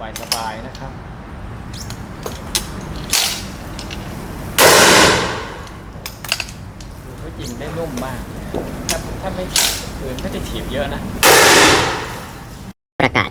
สบายๆนะครับดูเขายิงได้นุ่มมาก ถ้าถ้าไม่ถีบปืนก็จะถีบเยอะนะ ประกาศ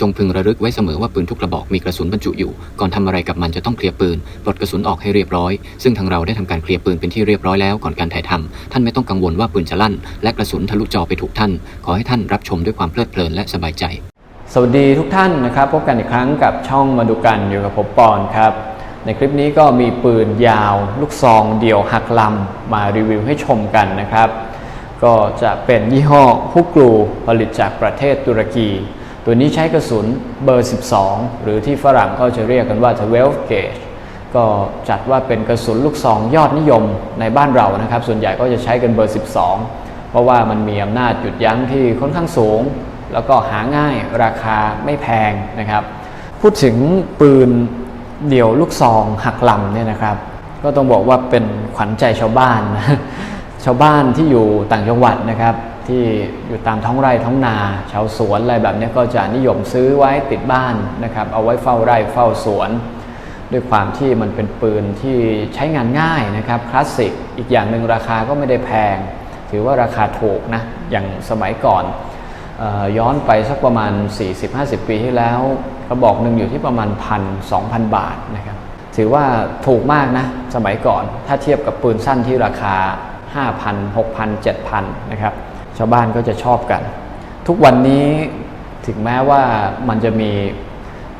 จงพึงระลึกไว้เสมอว่าปืนทุกกระบอกมีกระสุนบรรจุอยู่ ก่อนทำอะไรกับมันจะต้องเคลียร์ปืน ปลดกระสุนออกให้เรียบร้อย ซึ่งทางเราได้ทำการเคลียร์ปืนเป็นที่เรียบร้อยแล้วก่อนการถ่ายทำท่านไม่ต้องกังวลว่าปืนจะลั่น และกระสุนทะลุจอไปถูกท่าน ขอให้ท่านรับชมด้วยความเพลิดเพลินและสบายใจ สวัสดีทุกท่านนะครับพบกันอีกครั้งกับช่องมาดูกันอยู่กับผมปอนครับในคลิปนี้ก็มีปืนยาว ลูกซองเดี่ยวหักลำมารีวิวให้ชมกันนะครับ ก็จะเป็นยี่ห้อฮุกลูผลิตจากประเทศตุรกี ตัวนี้ใช้กระสุนเบอร์ 12 หรือที่ฝรั่งก็จะเรียกกันว่า 12 gauge ก็จัดว่าเป็นกระสุนลูกซองยอดนิยมในบ้านเรานะครับ ส่วนใหญ่ก็จะใช้กันเบอร์ 12 เพราะว่ามันมีอำนาจหยุดยั้งที่ค่อนข้างสูง แล้วก็หาง่ายราคาไม่แพงนะครับ พูดถึงปืนเดี่ยวลูกซองหักลำเนี่ยนะครับ ก็ต้องบอกว่าเป็นขวัญใจชาวบ้าน ชาวบ้านที่อยู่ต่างจังหวัดนะครับ ที่อยู่ตามท้องไร่ท้องนาชาวสวนอะไรแบบนี้ก็จะนิยมซื้อไว้ติดบ้านนะครับเอาไว้เฝ้าไร่เฝ้าสวน ด้วยความที่มันเป็นปืนที่ใช้งานง่ายนะครับคลาสสิกอีกอย่างหนึ่งราคาก็ไม่ได้แพง ถือว่าราคาถูกนะอย่างสมัยก่อนออย้อนไปสักประมาณ 40-50 ปีที่แล้วกระบอกหนึ่งอยู่ที่ประมาณพันสองพันบาทนะครับถือว่าถูกมากนะสมัยก่อนถ้าเทียบกับปืนสั้นที่ราคา 5,000 6,000 7,000นะครับ ชาวบ้านก็จะชอบกัน ทุกวันนี้ถึงแม้ว่ามันจะมี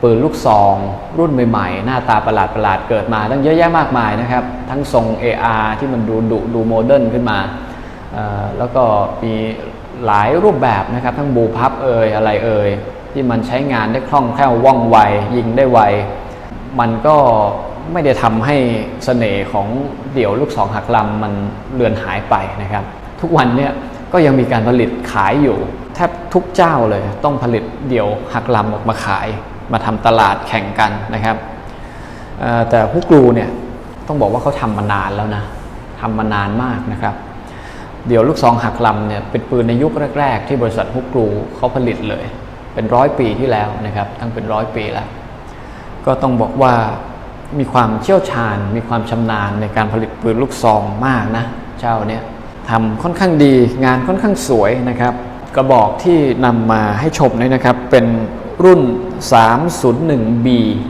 ปืนลูกซอง รุ่นใหม่ๆ หน้าตาประหลาดๆเกิดมาตั้งเยอะแยะมากมายนะครับ ทั้งทรง AR ที่มันดูดุดูโมเดิร์นขึ้นมาแล้วก็มีหลายรูปแบบนะครับ ทั้งบูพับเอ่ยอะไรเอ่ยที่มันใช้งานได้คล่องแคล่วว่องไว ยิงได้ไว มันก็ไม่ได้ทำให้เสน่ห์ของเดี่ยวลูกสองหักลำมันเลือนหายไปนะครับ ทุกวันเนี่ย ก็ยังมีการผลิตขายอยู่ แทบทุกเจ้าเลยต้องผลิตเดี่ยวหักลำออกมาขาย มาทำตลาดแข่งกันนะครับแต่พวกกลูเนี่ยต้องบอกว่าเขาทำมานานแล้วนะทำมานานมากนะครับ เดี๋ยวลูกซองหักลำเนี่ยเป็นปืนในยุคแรก ๆ ที่บริษัทฮุกกรูเขาผลิตเลย เป็นร้อยปีที่แล้วนะครับตั้งเป็นร้อยปีแล้ว ก็ต้องบอกว่ามีความเชี่ยวชาญ มีความชำนาญในการผลิตปืนลูกซองมากนะเจ้าเนี้ย ทำค่อนข้างดีงานค่อนข้างสวยนะครับ กระบอกที่นำมาให้ชมนี่นะครับเป็นรุ่น 301B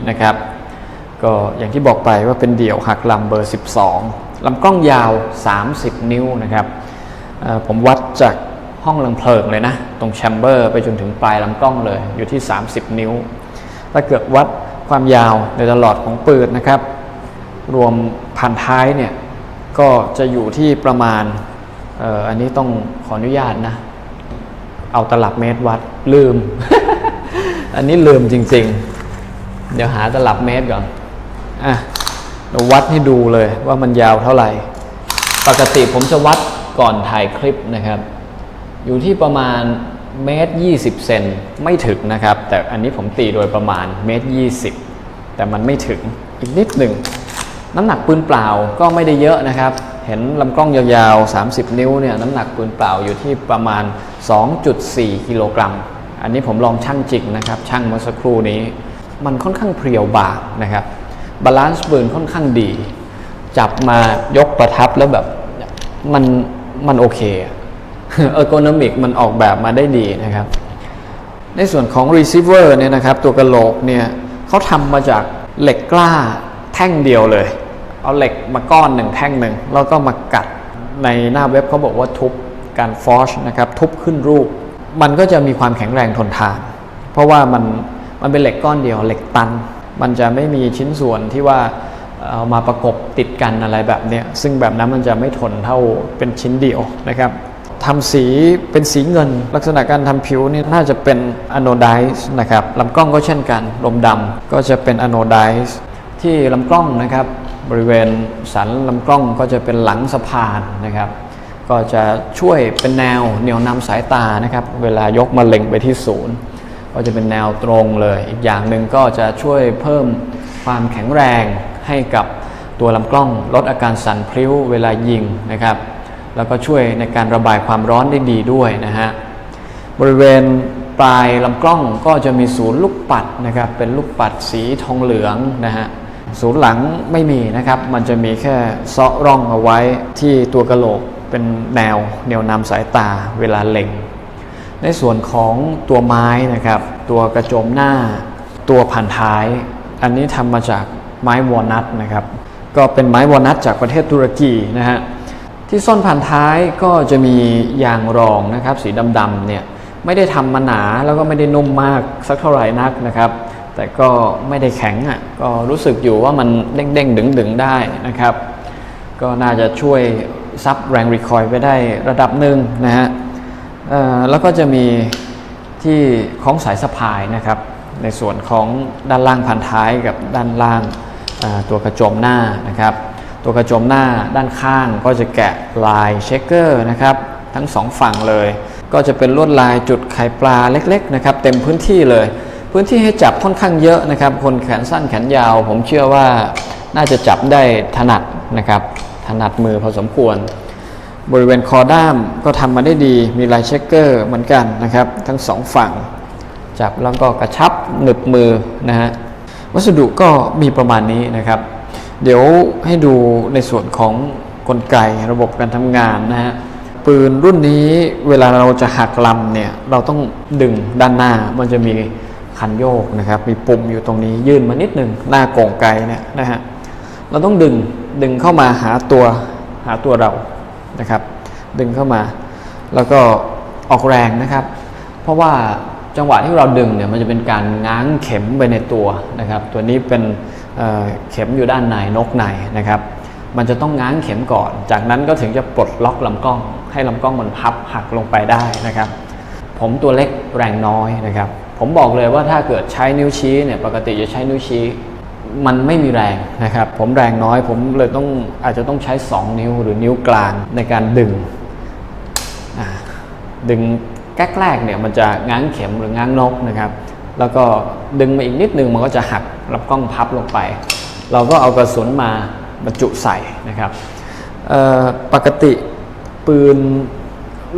นะครับก็อย่างที่บอกไปว่าเป็นเดี่ยวหักลำเบอร์ 12ลำกล้องยาว 30 นิ้วนะครับผมวัดจากห้องลังเพลิงเลยนะ ตรงแชมเบอร์ไปจนถึงปลายลำกล้องเลยอยู่ที่ 30 นิ้ว ถ้าเกิดวัดความยาวในตลอดของปืนนะครับ รวมพันท้ายเนี่ยก็จะอยู่ที่ประมาณ เอออันนี้ต้องขออนุญาตนะ เอาตลับเมตรวัดลืม อันนี้ลืมจริง ๆ เดี๋ยวหาตลับเมตรก่อนอะเราวัดให้ดูเลยว่ามันยาวเท่าไหร่ ปกติผมจะวัดก่อนถ่ายคลิปนะครับ อยู่ที่ประมาณเมตร20 เซนไม่ถึงนะครับ แต่อันนี้ผมตีโดยประมาณเมตร20 แต่มันไม่ถึงอีกนิดหนึ่ง น้ำหนักปืนเปล่าก็ไม่ได้เยอะนะครับ เห็นลำกล้องยาวๆ 30 นิ้วเนี่ยน้ำหนักปืนเปล่าอยู่ที่ประมาณ 2.4 กิโลกรัม อันนี้ผมลองชั่งจริงนะครับชั่งเมื่อสักครู่นี้ มันค่อนข้างเพรียวบางนะครับบาลานซ์ปืนค่อนข้างดี จับมายกประทับแล้วแบบมันมันโอเคเออร์โกนมิกมันออกแบบมาได้ดีนะครับ ในส่วนของ receiver เนี่ยนะครับตัวกระโหลกเนี่ยเขาทำมาจากเหล็กกล้าแท่งเดียวเลย เอาเหล็กมาก้อนหนึ่งแท่งหนึ่งแล้วก็มากัดในหน้าเว็บเขาบอกว่าทุบการฟอชนะครับทุบขึ้นรูป มันก็จะมีความแข็งแรงทนทาน เพราะว่ามันมันเป็นเหล็กก้อนเดียวเหล็กตัน มันจะไม่มีชิ้นส่วนที่ว่าเอามาประกบติดกันอะไรแบบเนี้ยซึ่งแบบนั้นมันจะไม่ทนเท่าเป็นชิ้นเดียวนะครับทำสีเป็นสีเงิน ลักษณะการทำผิวนี่น่าจะเป็นอะโนไดส์นะครับลำกล้องก็เช่นกันลมดำก็จะเป็นอะโนไดส์ที่ลำกล้องนะครับ บริเวณสันลำกล้องก็จะเป็นหลังสะพานนะครับ ก็จะช่วยเป็นแนวเหนี่ยวนำสายตานะครับ เวลายกมาเล็งไปที่ศูนย์ก็จะเป็นแนวตรงเลย อีกอย่างหนึ่งก็จะช่วยเพิ่มความแข็งแรงให้กับตัวลำกล้องลดอาการสั่นพลิ้วเวลายิงนะครับ แล้วก็ช่วยในการระบายความร้อนได้ดีด้วยนะฮะบริเวณปลายลำกล้องก็จะมีศูนย์ลูกปัดนะครับ เป็นลูกปัดสีทองเหลืองนะฮะ ศูนย์หลังไม่มีนะครับ มันจะมีแค่เซาะร่องเอาไว้ที่ตัวกระโหลกเป็นแนวแนวนำสายตาเวลาเล็ง ในส่วนของตัวไม้นะครับ ตัวกระโจมหน้า ตัวผ่านท้าย อันนี้ทำมาจากไม้วอลนัทนะครับ ก็เป็นไม้วอลนัทจากประเทศตุรกีนะฮะที่ส้นผ่านท้ายก็จะมียางรองนะครับ สีดำๆเนี่ยไม่ได้ทำมาหนาแล้วก็ไม่ได้นุ่มมากสักเท่าไหร่นักนะครับ แต่ก็ไม่ได้แข็งอะก็รู้สึกอยู่ว่ามันเด้งๆดึงๆได้นะครับ ก็น่าจะช่วยซับแรงรีคอยไปได้ระดับหนึ่งนะฮะแล้วก็จะมีที่คล้องสายสะพายนะครับ ในส่วนของด้านล่างพันท้ายกับด้านล่างตัวกระโจมหน้านะครับ ตัวกระโจมหน้าด้านข้างก็จะแกะลายเชคเกอร์นะครับ ทั้งสองฝั่งเลย ก็จะเป็นลวดลายจุดไข่ปลาเล็กๆนะครับ เต็มพื้นที่เลย พื้นที่ให้จับค่อนข้างเยอะนะครับ คนแขนสั้นแขนยาว ผมเชื่อว่าน่าจะจับได้ถนัดนะครับ ถนัดมือพอสมควร บริเวณคอด้ามก็ทำมาได้ดี มีลายเช็คเกอร์เหมือนกันนะครับ ทั้งสองฝั่ง จับแล้วก็กระชับหนึบมือนะฮะ วัสดุก็มีประมาณนี้นะครับ เดี๋ยวให้ดูในส่วนของกลไกระบบการทำงานนะฮะปืนรุ่นนี้เวลาเราจะหักลำเนี่ย เราต้องดึงด้านหน้ามันจะมี คันโยกนะครับ มีปุ่มอยู่ตรงนี้ยื่นมานิดนึงหน้าโก่งไกเนี่ยนะฮะเราต้องดึงดึงเข้ามาหาตัวหาตัวเรานะครับ ดึงเข้ามา แล้วก็ออกแรงนะครับ เพราะว่าจังหวะที่เราดึงเนี่ยมันจะเป็นการง้างเข็มไปในตัวนะครับ ตัวนี้เป็นเเข็มอยู่ด้านในนกในนะครับ มันจะต้องง้างเข็มก่อน จากนั้นก็ถึงจะปลดล็อกลำกล้อง ให้ลำกล้องมันพับหักลงไปได้นะครับ ผมตัวเล็กแรงน้อยนะครับ ผมบอกเลยว่าถ้าเกิดใช้นิ้วชี้เนี่ยปกติจะใช้นิ้วชี้ มันไม่มีแรงนะครับ ผมแรงน้อย ผมเลยต้องอาจจะต้องใช้ 2 นิ้วหรือนิ้วกลางในการดึง ดึงแก๊กแรกเนี่ยมันจะง้างเข็มหรือง้างนกนะครับ แล้วก็ดึงมาอีกนิดนึงมันก็จะหักลำกล้องพับลงไป เราก็เอากระสุนมาบรรจุใส่นะครับปกติปืน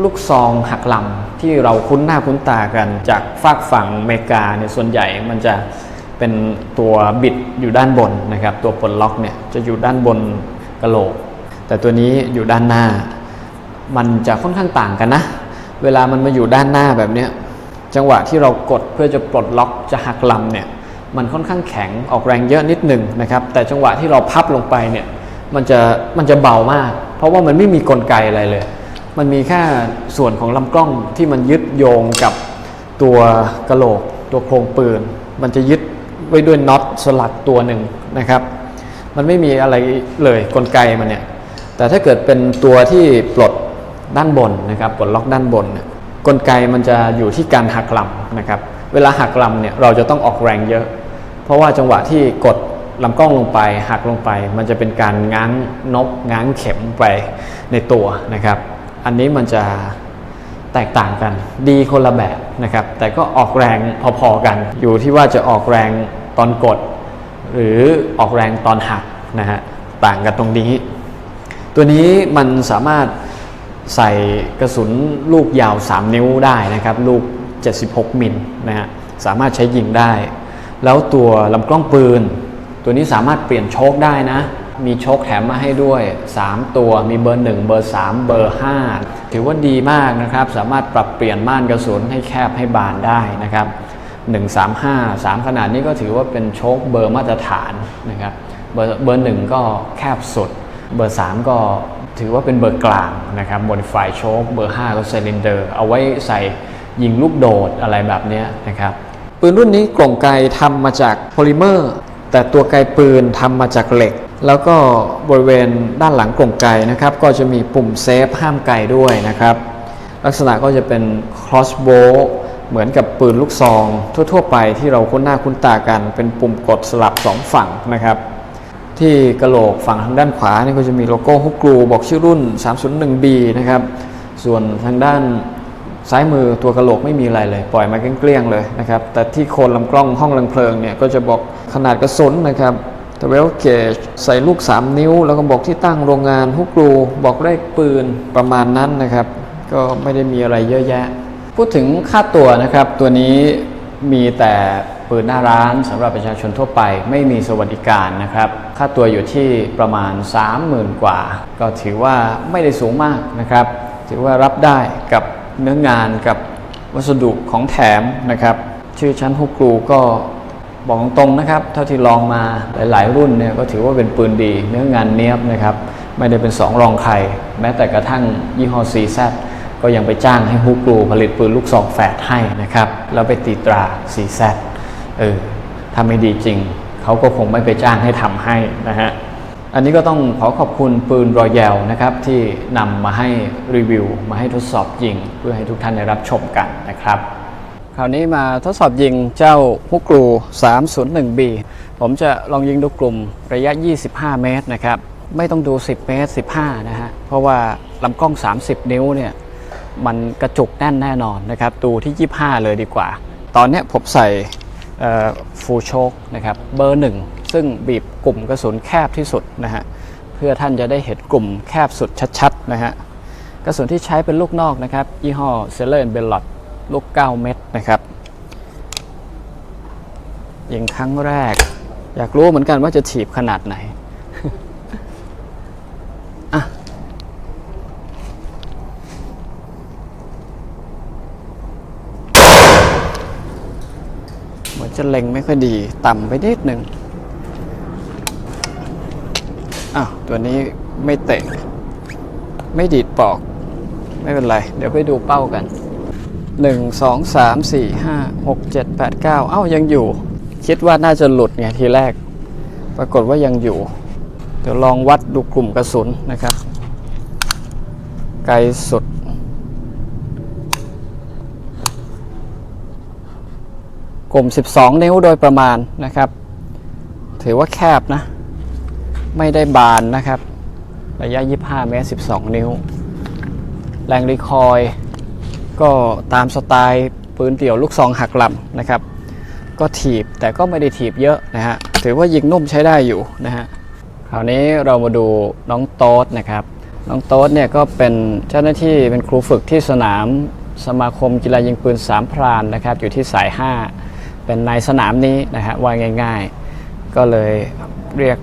ลูกซองหักลำที่เราคุ้นหน้าคุ้นตากันจากฝากฝั่งอเมริกาเนี่ยส่วนใหญ่มันจะเป็นตัวบิดอยู่ด้านบนนะครับ ตัวปลดล็อกเนี่ยจะอยู่ด้านบนกระโหลก แต่ตัวนี้อยู่ด้านหน้า มันจะค่อนข้างต่างกันนะ เวลามันมาอยู่ด้านหน้าแบบนี้จังหวะที่เรากดเพื่อจะปลดล็อกจะหักลำเนี่ยมันค่อนข้างแข็งออกแรงเยอะนิดหนึ่งนะครับ แต่จังหวะที่เราพับลงไปเนี่ยมันจะมันจะเบามาก เพราะว่ามันไม่มีกลไกอะไรเลย มันมีแค่ส่วนของลำกล้องที่มันยึดโยงกับตัวกระโหลก ตัวโครงปืน มันจะยึดไว้ด้วยน็อตสลักตัวหนึ่งนะครับ มันไม่มีอะไรเลยกลไกมันเนี่ย แต่ถ้าเกิดเป็นตัวที่ปลดด้านบนนะครับปลดล็อกด้านบนเนี่ยกลไกมันจะอยู่ที่การหักลำนะครับ เวลาหักลำเนี่ยเราจะต้องออกแรงเยอะ เพราะว่าจังหวะที่กดลำกล้องลงไปหักลงไป มันจะเป็นการง้างนกง้างเข็มไปในตัวนะครับ อันนี้มันจะแตกต่างกัน ดีคนละแบบนะครับ แต่ก็ออกแรงพอๆกัน อยู่ที่ว่าจะออกแรงตอนกด หรือออกแรงตอนหักนะฮะต่างกันตรงนี้ ตัวนี้มันสามารถใส่กระสุนลูกยาว 3 นิ้วได้นะครับ ลูก 76 มิลนะฮะสามารถใช้ยิงได้ แล้วตัวลำกล้องปืน ตัวนี้สามารถเปลี่ยนโชคได้นะ มีโชคแถมมาให้ด้วย 3 ตัวมีเบอร์ 1 เบอร์ 3 เบอร์ 5 ถือว่าดีมากนะครับ สามารถปรับเปลี่ยนม่านกระสุนให้แคบให้บานได้นะครับ 135 3 ขนาดนี้ก็ถือว่าเป็นโชคเบอร์มาตรฐานนะครับ เบอร์เบอร์หนึ่งก็แคบสุด เบอร์ 3 ก็ถือว่าเป็นเบอร์กลางนะครับบนไฟโชคเบอร์ 5 ก็ไซลินเดอร์ เอาไว้ใส่ยิงลูกโดดอะไรแบบนี้นะครับปืนรุ่นนี้กล่องไกทำมาจากโพลิเมอร์ แต่ตัวไกปืนทำมาจากเหล็ก แล้วก็บริเวณด้านหลังกล่องไกนะครับ ก็จะมีปุ่มเซฟห้ามไกด้วยนะครับ ลักษณะก็จะเป็น crossbow เหมือนกับปืนลูกซอง ทั่ว ๆ ไปที่เราคุ้นหน้าคุ้นตากัน เป็นปุ่มกดสลับสองฝั่งนะครับ ที่กระโหลกฝั่งทางด้านขวานี่ก็จะมีโลโก้ฮุกกรูบอกชื่อรุ่น 301B นะครับ ส่วนทางด้าน ซ้ายมือตัวกระโหลกไม่มีอะไรเลย ปล่อยมาเกลี้ยงเลยนะครับ แต่ที่โคนลำกล้องห้องลังเพลิงเนี่ยก็จะบอกขนาดกระสุนนะครับ t เวลเกจใส่ลูก 3 นิ้ว แล้วก็บอกที่ตั้งโรงงานฮุกกรูบอกเลขปืนประมาณนั้นนะครับ ก็ไม่ได้มีอะไรเยอะแยะ พูดถึงค่าตัวนะครับ ตัวนี้มีแต่ปืนหน้าร้านสำหรับประชาชนทั่วไปไม่มีสวัสดิการนะครับ ค่าตัวอยู่ที่ประมาณ 30,000 กว่า ก็ถือว่าไม่ได้สูงมากนะครับ ถือว่ารับได้กับ เนื้องานกับวัสดุของแถมนะครับ ชื่อชั้นฮุกกรูก็บอกตรงนะครับ เท่าที่ลองมาหลาย ๆ รุ่นเนี่ยก็ถือว่าเป็นปืนดี เนื้องานเนี้ยบนะครับ ไม่ได้เป็นสองรองใคร แม้แต่กระทั่งยี่ห้อ CZ ก็ยังไปจ้างให้ฮุกกรูผลิตปืนลูกซองแฝดให้นะครับแล้วไปตีตรา CZ เออถ้าไม่ดีจริง เขาก็คงไม่ไปจ้างให้ทำให้นะฮะ อันนี้ก็ต้องขอขอบคุณปืนรอยแยลนะครับที่นำมาให้รีวิว มาให้ทดสอบยิง เพื่อให้ทุกท่านได้รับชมกันนะครับ คราวนี้มาทดสอบยิงเจ้าฮุกกรู 301B ผมจะลองยิงดูกลุ่มระยะ 25 เมตรนะครับ ไม่ต้องดู 10 เมตร 15 นะฮะ เพราะว่าลำกล้อง 30 นิ้วเนี่ยมันกระจุกแน่นแน่นอนนะครับ ดูที่ 25 เลยดีกว่า ตอนนี้ผมใส่ฟูโชคนะครับเบอร์หนึ่ง ซึ่งบีบกลุ่มกระสุนแคบที่สุดนะฮะเพื่อท่านจะได้เห็นกลุ่มแคบสุดชัดๆนะฮะกระสุนที่ใช้เป็นลูกนอกนะครับยี่ห้อเซเลอร์เบลลอดลูก 9 เม็ดนะครับยิงครั้งแรก อยากรู้เหมือนกันว่าจะถีบขนาดไหนอะเหมือนจะเล็งไม่ค่อยดี ต่ำไปนิดหนึ่ง อ้าวตัวนี้ไม่เตะ ไม่ดีดปอก ไม่เป็นไร เดี๋ยวไปดูเป้ากัน 1 2 3 4 5 6 7 8 9 เอ้ายังอยู่ คิดว่าน่าจะหลุดไงทีแรก ปรากฏว่ายังอยู่ เดี๋ยวลองวัดดูกลุ่มกระสุนนะครับ ไกลสุดกลุ่ม 12 นิ้วโดยประมาณนะครับ ถือว่าแคบนะ ไม่ได้บานนะครับ ระยะ 25 เมตร 12 นิ้ว แรงรีคอยก็ตามสไตล์ปืนเดี่ยวลูกซองหักลำนะครับ ก็ถีบแต่ก็ไม่ได้ถีบเยอะนะฮะ ถือว่ายิงนุ่มใช้ได้อยู่นะฮะ คราวนี้เรามาดูน้องโต๊ดนะครับ น้องโต๊ดเนี่ยก็เป็นเจ้าหน้าที่เป็นครูฝึกที่สนามสมาคมกีฬายิงปืนสามพรานนะครับ อยู่ที่สาย 5 เป็นนายสนามนี้นะฮะว่าง่าย ๆ ก็เลยเรียก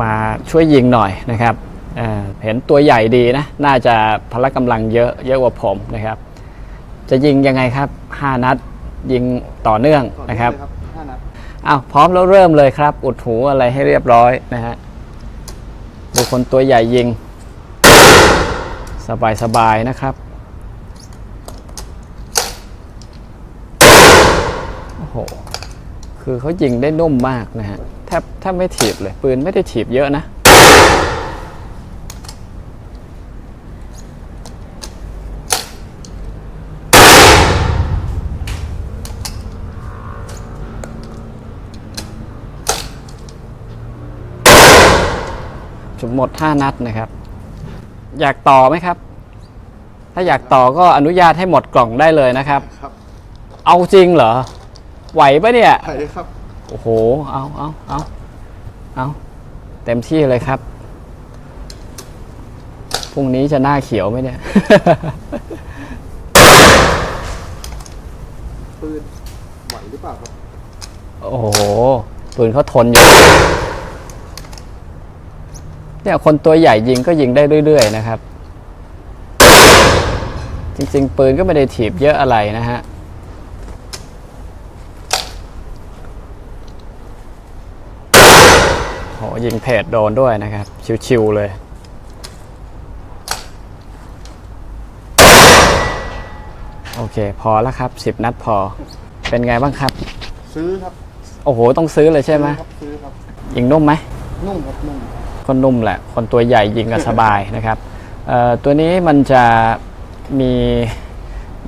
มาช่วยยิงหน่อยนะครับเเห็นตัวใหญ่ดีนะ น่าจะพละกำลังเยอะเยอะกว่าผมนะครับ จะยิงยังไงครับ 5 นัดยิงต่อเนื่องนะครับอ้าวพร้อมแล้วเริ่มเลยครับ อุดหูอะไรให้เรียบร้อยนะฮะดูคนตัวใหญ่ยิง สบายสบายๆนะครับโอ้โหคือเขายิงได้นุ่มมากนะฮะ ทบแทบไม่ถีบเลย ปืนไม่ได้ถีบเยอะนะจนหมด 5 นัดนะครับ อยากต่อไหมครับ ถ้าอยากต่อก็อนุญาตให้หมดกล่องได้เลยนะครับครับเอาจริงเหรอ ไหวปะเนี่ยใช่ครับ โอ้โห เอาเอาเอาเอาเต็มที่เลยครับ พรุ่งนี้จะหน้าเขียวไหมเนี่ย ปืนไหวหรือเปล่าครับ โอ้โห ปืนเขาทนอยู่ เนี่ยคนตัวใหญ่ยิงก็ยิงได้เรื่อย ๆ นะครับ จริง ๆ ปืนก็ไม่ได้ถีบเยอะอะไรนะฮะ โห ยิงเพจโดนด้วยนะครับ ชิวๆเลยโอเค พอแล้วครับ 10 นัดพอ เป็นไงบ้างครับ ซื้อครับโอ้โห ต้องซื้อเลยใช่ไหมซื้อครับซื้อครับยิงนุ่มไหมนุ่มครับนุ่มคนนุ่มแหละ คนตัวใหญ่ยิงก็สบายนะครับเอ่อตัวนี้มันจะมี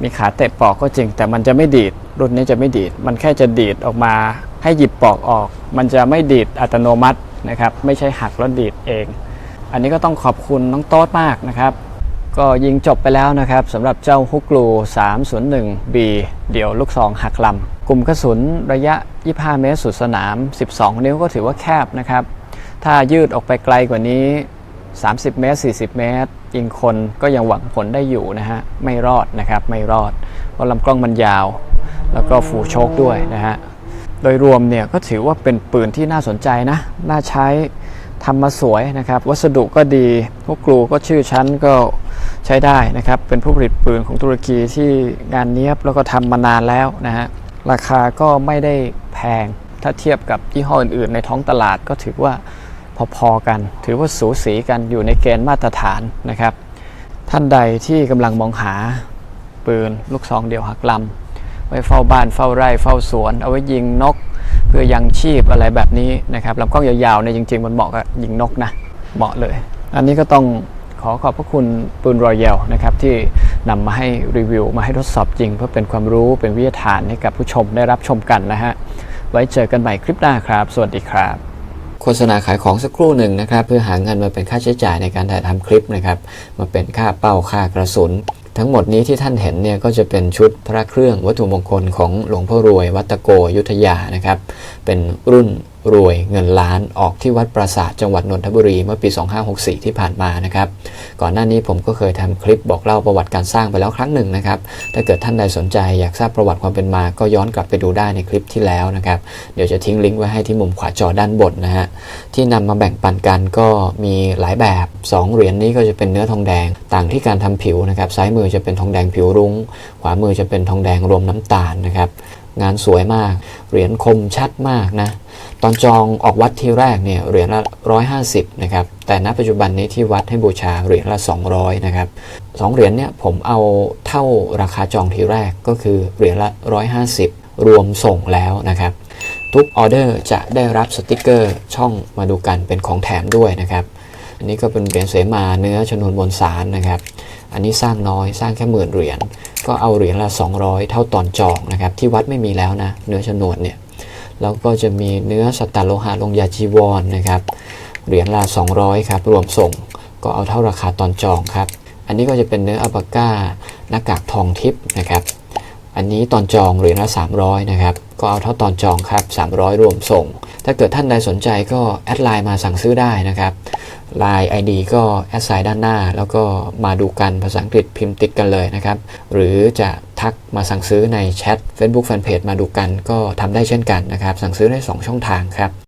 มีขาเตะปอกก็จริง แต่มันจะไม่ดีด รุ่นนี้จะไม่ดีด มันแค่จะดีดออกมา ให้หยิบปอกออก มันจะไม่ดีดอัตโนมัติ นะครับไม่ใช่หักแล้วดีดเอง อันนี้ก็ต้องขอบคุณน้องโต๊ดมากนะครับ ก็ยิงจบไปแล้วนะครับสำหรับเจ้าฮุกลู 301B เดี่ยวลูกซองหักลำกลุ่มกระสุนระยะ 25 เมตรสุดสนาม 12 นิ้วก็ถือว่าแคบนะครับ ถ้ายืดออกไปไกลกว่านี้ 30 เมตร 40 เมตร ยิงคนก็ยังหวังผลได้อยู่นะฮะไม่รอดนะครับไม่รอดเพราะลำกล้องมันยาว แล้วก็ฟูโชคด้วยนะฮะ โดยรวมเนี่ยก็ถือว่าเป็นปืนที่น่าสนใจนะ น่าใช้ทำมาสวยนะครับ วัสดุก็ดีพวกกลูก็ชื่อชั้นก็ใช้ได้นะครับ เป็นผู้ผลิตปืนของตุรกีที่งานเนี้ยบแล้วก็ทำมานานแล้วนะฮะ ราคาก็ไม่ได้แพง ถ้าเทียบกับยี่ห้ออื่นๆ ในท้องตลาดก็ถือว่าพอๆกัน ถือว่าสูสีกันอยู่ในเกณฑ์มาตรฐานนะครับ ท่านใดที่กำลังมองหาปืนลูกซองเดียวหักลำ ว้เฝ้าบ้านเฝ้าไร่เฝ้าสวน เอาไว้ยิงนก เพื่อยังชีพอะไรแบบนี้นะครับลำกล้องยาวๆเนี่ยจริงๆมันเหมาะกับยิงนกนะเหมาะเลย อันนี้ก็ต้องขอขอบพระคุณปืนรอยเยลนะครับที่นำมาให้รีวิวมาให้ทดสอบจริง เพื่อเป็นความรู้เป็นวิทยาทานให้กับผู้ชมได้รับชมกันนะฮะไว้เจอกันใหม่คลิปหน้าครับ สวัสดีครับโฆษณาขายของสักครู่หนึ่งนะครับ เพื่อหาเงินมาเป็นค่าใช้จ่ายในการถ่ายทำคลิปนะครับ มาเป็นค่าเป้าค่ากระสุน ทั้งหมดนี้ที่ท่านเห็นเนี่ยก็จะเป็นชุดพระเครื่องวัตถุมงคลของหลวงพ่อรวย วัตโกยุทธยานะครับ เป็นรุ่นรวยเงินล้านออกที่วัดปราสาทจังหวัดนนทบุรีเมื่อปี 2564 ที่ผ่านมานะครับ ก่อนหน้านี้ผมก็เคยทำคลิปบอกเล่าประวัติการสร้างไปแล้วครั้งหนึ่งนะครับ ถ้าเกิดท่านใดสนใจอยากทราบประวัติความเป็นมา ก็ย้อนกลับไปดูได้ในคลิปที่แล้วนะครับ เดี๋ยวจะทิ้งลิงก์ไว้ให้ที่มุมขวาจอด้านบนนะฮะ ที่นำมาแบ่งปันกันก็มีหลายแบบ 2 เหรียญนี้ก็จะเป็นเนื้อทองแดง ต่างที่การทำผิวนะครับ ซ้ายมือจะเป็นทองแดงผิวรุง้ง ขวามือจะเป็นทองแดงรวมน้ำตาลนะครับ งานสวยมาก เหรียญคมชัดมากนะ ตอนจองออกวัดที่แรกเนี่ยเหรียญละ150นะครับ แต่ณปัจจุบันนี้ที่วัดให้บูชาเหรียญละ200นะครับสองเหรียญเนี่ยผมเอาเท่าราคาจองทีแรกก็คือเหรียญละ150รวมส่งแล้วนะครับ ทุกออเดอร์จะได้รับสติกเกอร์ช่องมาดูกันเป็นของแถมด้วยนะครับอันนี้ก็เป็นเหรียญเสมาเนื้อชนวนบนสารนะครับ อันนี้สร้างน้อยสร้างแค่หมื่นเหรียญ ก็เอาเหรียญละ 200 เท่าตอนจองนะครับ ที่วัดไม่มีแล้วนะ เนื้อชนวนเนี่ยแล้วก็จะมีเนื้อสตตโลหะลงยาจีวรนนะครับ เหรียญละ 200 ครับ รวมส่งก็เอาเท่าราคาตอนจองครับ อันนี้ก็จะเป็นเนื้ออัปาก้าหน้ากากทองทิพย์นะครับ อันนี้ตอนจองเหรียญละ 300 นะครับ ก็เอาเท่าตอนจองครับ 300 รวมส่ง ถ้าเกิดท่านใดสนใจก็แอดไลน์มาสั่งซื้อได้นะครับ ไลน์ ID ก็แอดไซน์ด้านหน้า แล้วก็มาดูกันภาษาอังกฤษพิมพ์ติดกันเลยนะครับ หรือจะทักมาสั่งซื้อในแชท Facebook Fanpage มาดูกันก็ทำได้เช่นกันนะครับ สั่งซื้อได้ 2 ช่องทางครับ